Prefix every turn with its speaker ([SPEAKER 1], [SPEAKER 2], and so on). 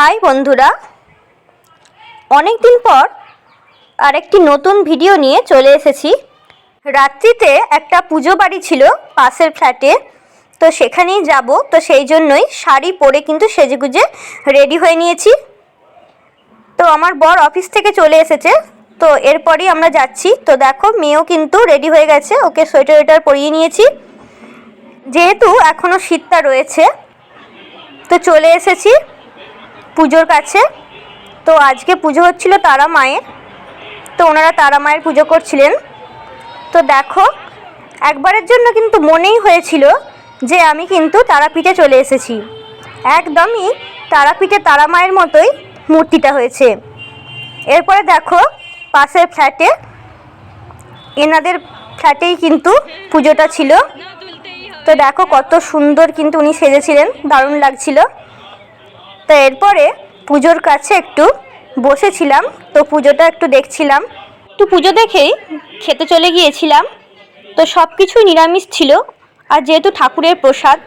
[SPEAKER 1] High বন্ধুরা। অনেক দিন পর আরেকটি নতুন ভিডিও নিয়ে চলে এসেছি। রাত্রিতে একটা পুজো বাড়ি ছিল পাশের ফ্ল্যাটে তো সেখানেই যাব। তো সেই জন্যই শাড়ি পরে কিন্তু সেজেগুজে রেডি হয়ে নিয়েছি। তো আমার বর অফিস থেকে চলে এসেছে। তো এরপরই আমরা যাচ্ছি। তো দেখো, মেয়েও কিন্তু রেডি হয়ে গেছে। ওকে সোয়েটার ওয়েটার পরিয়ে নিয়েছি। যেহেতু এখনও শীতটা রয়েছে, তো চলে এসেছি। পুজোর কাছে। তো আজকে পুজো হচ্ছিল তারা মায়ের। তো ওনারা তারা মায়ের পুজো করছিলেন। তো দেখো, একবারের জন্য কিন্তু মনেই হয়েছিল যে আমি কিন্তু তারাপীঠে চলে এসেছি। একদমই তারাপীঠে তারা মায়ের মতোই মূর্তিটা হয়েছে। এরপরে দেখো, পাশের ফ্ল্যাটে এনাদের ফ্ল্যাটেই কিন্তু পুজোটা ছিল। তো দেখো কত সুন্দর কিন্তু উনি সেজেছিলেন, দারুণ লাগছিল। তো এরপরে পুজোর কাছে একটু বসেছিলাম, তো পুজোটা একটু দেখছিলাম। একটু পুজো দেখেই খেতে চলে গিয়েছিলাম, তো সব কিছুই নিরামিষ ছিল। আর যেহেতু ঠাকুরের প্রসাদ